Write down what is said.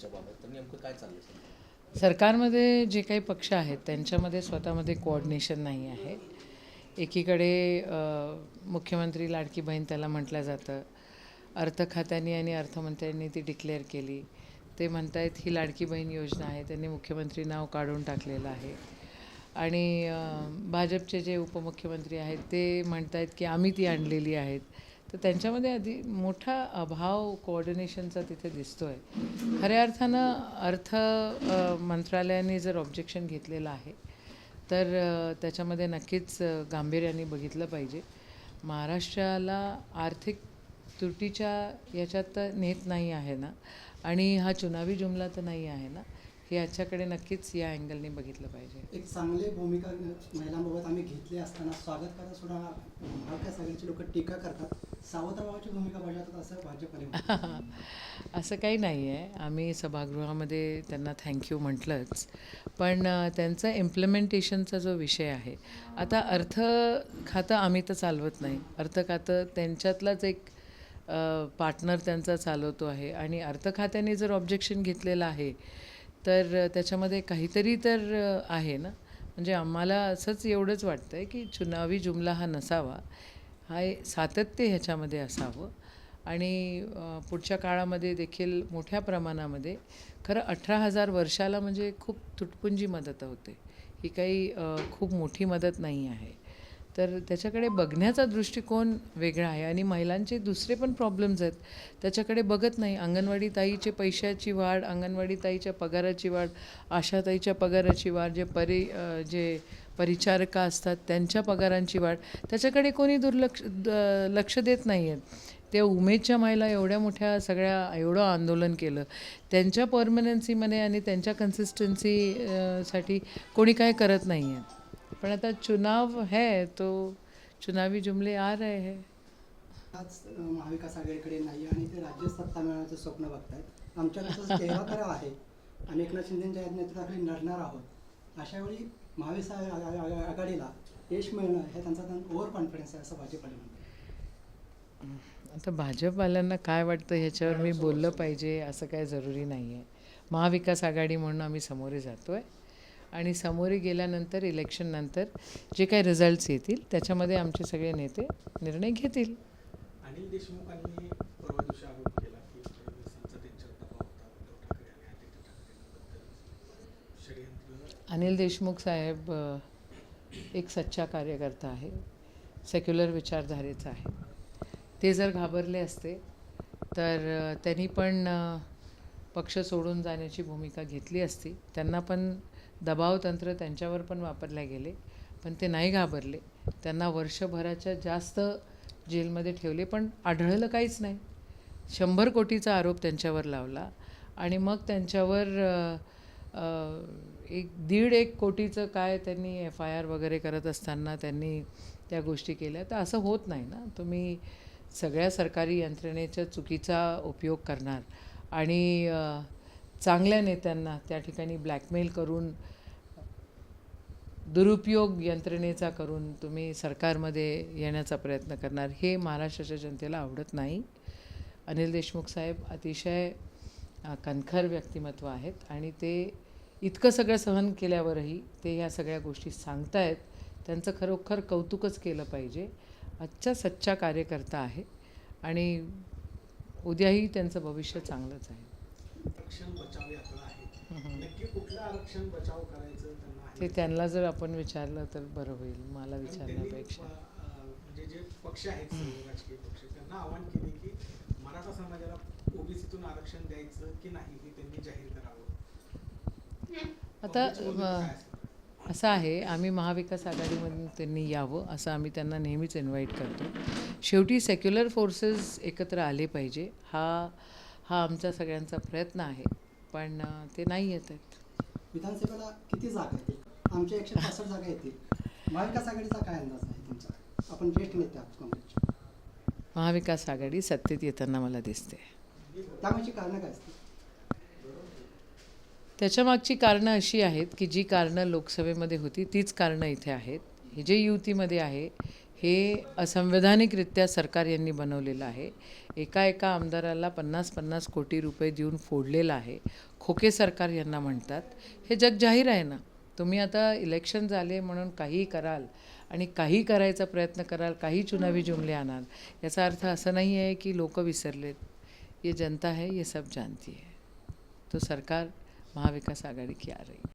सीटच्या बाबत तर नेमकं काय चाललं सर सरकारमध्ये जे काही पक्ष आहेत त्यांच्यामध्ये स्वतःमध्ये कोऑर्डिनेशन नाही आहे. एकीकडे मुख्यमंत्री लाडकी बहीण त्याला म्हटलं जातं. अर्थ खात्याने आणि अर्थमंत्र्यांनी ती डिक्लेअर केली. ते म्हणतायत ही लाडकी बहीण योजना आहे त्यांनी मुख्यमंत्री नाव काढून टाकलेलं आहे. आणि भाजपचे जे उपमुख्यमंत्री आहेत ते म्हणतायत की आम्ही ती आणलेली आहेत. तर त्यांच्यामध्ये आधी मोठा अभाव कोऑर्डिनेशनचा तिथे दिसतो आहे खऱ्या अर्थानं अर्थ मंत्रालयाने जर ऑब्जेक्शन घेतलेलं आहे तर त्याच्यामध्ये नक्कीच गांभीर्याने बघितलं पाहिजे. महाराष्ट्राला आर्थिक त्रुटीच्या याच्यात तर नेत नाही आहे ना. आणि हा चुनावी जुमला तर नाही आहे ना. हे याच्याकडे नक्कीच या अँगलने बघितलं पाहिजे. एक चांगली भूमिका महिलांबाबत आम्ही घेतली असताना स्वागत करता सुद्धा महाविकास आघाडीची लोक टीका करतात. सावत्रभावाची भूमिका बजावतात असं भाजपने. असं काही नाही आहे आम्ही सभागृहामध्ये त्यांना थँक्यू म्हटलंच. पण त्यांचं इम्प्लिमेंटेशनचा जो विषय आहे आता अर्थ खातं आम्ही तर चालवत नाही. अर्थ खातं त्यांच्यातलाच एक पार्टनर त्यांचा चालवतो आहे. आणि अर्थ खात्याने जर ऑब्जेक्शन घेतलेलं आहे तर त्याच्यामध्ये काहीतरी तर आहे ना? म्हणजे आम्हाला असंच एवढंच वाटतं आहे की चुनावी जुमला हा नसावा. हा सातत्य ह्याच्यामध्ये असावं. आणि पुढच्या काळामध्ये देखील मोठ्या प्रमाणामध्ये खरं अठरा हजार वर्षाला म्हणजे खूप तुटपुंजी मदत होते. ही काही खूप मोठी मदत नाही आहे. तर त्याच्याकडे बघण्याचा दृष्टिकोन वेगळा आहे आणि महिलांचे दुसरे पण प्रॉब्लेम्स आहेत. त्याच्याकडे बघत नाही. अंगणवाडी ताईचे पैशाची वाढ अंगणवाडी ताईच्या पगाराची वाढ आशाताईच्या पगाराची वाढ जे परि जे परिचारका असतात त्यांच्या पगारांची वाढ. त्याच्याकडे कोणी दुर्लक्ष द- लक्ष देत नाही आहेत त्या उमेदच्या महिला एवढ्या मोठ्या सगळ्या एवढं आंदोलन केलं. त्यांच्या परमनन्सीमध्ये आणि त्यांच्या कन्सिस्टन्सी साठी कोणी काय करत नाही आहे पण आता चुनाव है तो चुनावी जुमले आ रहे हैं। आज महाविकास आघाडीकडे नाही आणि ते राज्य सत्ता मिळवण्याचं स्वप्न बघतायत. आमच्याकडचं चेहरा तर आहे. आणि एकनाथ शिंदेच्या नेतृत्वाखाली लढणार आहोत. अशा वेळी महाविकास आघाडीला यश मिळणं हे त्यांचा ओव्हर कॉन्फिडन्स आहे असं भाजपने म्हणतं आता भाजपवाल्यांना काय वाटतं ह्याच्यावर मी बोललं पाहिजे असं काय जरुरी नाही आहे महाविकास आघाडी म्हणून आम्ही समोरे जातो आहे आणि समोरे गेल्यानंतर इलेक्शननंतर जे काही रिझल्ट्स येतील त्याच्यामध्ये आमचे सगळे नेते निर्णय घेतील. अनिल देशमुखांनी परवा दिवशी आरोप केला की त्यांच्यावर अनिल देशमुख साहेब एक सच्चा कार्यकर्ता आहे. सेक्युलर विचारधारेचा आहे. ते जर घाबरले असते तर त्यांनी पण पक्ष सोडून जाण्याची भूमिका घेतली असती. त्यांना पण दबाव तंत्र त्यांच्यावर पण वापरले गेले पण ते नाही घाबरले. त्यांना वर्षभराच्या जास्त जेलमध्ये ठेवले पण आढळलं काहीच नाही. शंभर कोटीचा आरोप त्यांच्यावर लावला आणि मग त्यांच्यावर एक दीड एक कोटीचं काय त्यांनी एफ आय आर वगैरे करत असताना त्यांनी त्या गोष्टी केल्या तर असं होत नाही ना. तुम्ही सगळ्या सरकारी यंत्रणेच्या चुकीचा उपयोग करणार आणि चांगल्या नेत्यांना त्या ठिकाणी ब्लॅकमेल करून दुरुपयोग यंत्रणेचा करून तुम्ही सरकारमध्ये येण्याचा प्रयत्न करणार. हे महाराष्ट्राच्या जनतेला आवडत नाही. अनिल देशमुख साहेब अतिशय कणखर व्यक्तिमत्व आहेत आणि ते इतकं सगळं सहन केल्यावरही ते ह्या सगळ्या गोष्टी सांगतायत. त्यांचं खरोखर कौतुकच केलं पाहिजे. आजच्या सच्चा कार्यकर्ता आहे आणि उद्याही त्यांचं भविष्य चांगलंच आहे. आरक्षण बचाव यात्रा आहे. नक्की कुठलं आरक्षण बचाव करायचं त्यांना आहे? ते त्यांना जर आपण विचारलं तर बरं होईल मला विचारण्यापेक्षा. म्हणजे जे पक्ष आहेत राजकीय पक्ष त्यांना आवाहन केले की मराठा समाजाला ओबीसीतून आरक्षण द्यायचं की नाही हे त्यांनी जाहीर करावं. आता? असं आहे आम्ही महाविकास आघाडीमधून त्यांनी यावं असं आम्ही त्यांना नेहमीच इन्व्हाइट करतो. शेवटी सेक्युलर फोर्सेस एकत्र आले पाहिजे हा हा आमचा सगळ्यांचा प्रयत्न आहे. पण ते नाही येत आहेत. विधानसभेला किती जागा येतील? आमच्या एकशे पासष्ट जागा येतील. महाविकास आघाडीचा काय अंदाज आहे तुमचा? आपण ज्येष्ठ नेते आहात काँग्रेसचे. महाविकास आघाडी सत्तेत येताना मला दिसते. त्यामागची कारणं काय असतील? त्याच्यामागची कारणं अशी आहेत की जी कारणं लोकसभेमध्ये होती तीच कारणं इथे आहेत. हे जे युतीमध्ये आहे हे असंवैधानिकरित्या सरकार यांनी बनवलेलं आहे. एका एका आमदाराला पन्नास पन्नास कोटी रुपये देऊन फोडलेलं आहे. खोके सरकार यांना म्हणतात. हे जग जाहीर आहे ना? तुम्ही आता इलेक्शन झाले म्हणून काहीही कराल आणि काही करायचा प्रयत्न कराल काही चुनावी जुमले आणाल याचा अर्थ असं नाही आहे की लोक विसरलेत. ये जनता है ये सब जानती है. तो सरकार महाविकास आघाडी की आ रही